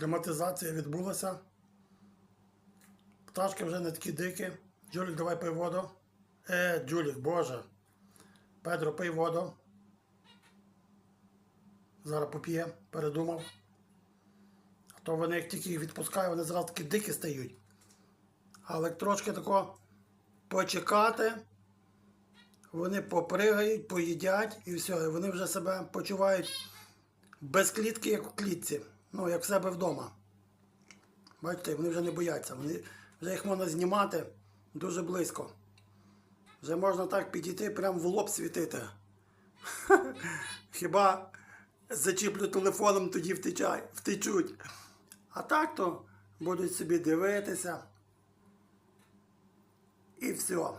Акліматизація відбулася. Пташки вже не такі дикі. Джулік, давай пий воду. Е, Джулік, боже. Педро, пий воду. Зараз поп'є, передумав. А то вони, як тільки їх відпускаю, вони зразу такі дикі стають. Але трошки тако почекати, вони попригають, поїдять і все. І вони вже себе почувають без клітки, як у клітці. Ну, як в себе вдома. Бачите, вони вже не бояться. Вони, вже їх можна знімати дуже близько. Вже можна так підійти, прямо в лоб світити. Хіба зачіплю телефоном, тоді втечай, втечуть. А так то будуть собі дивитися. І все.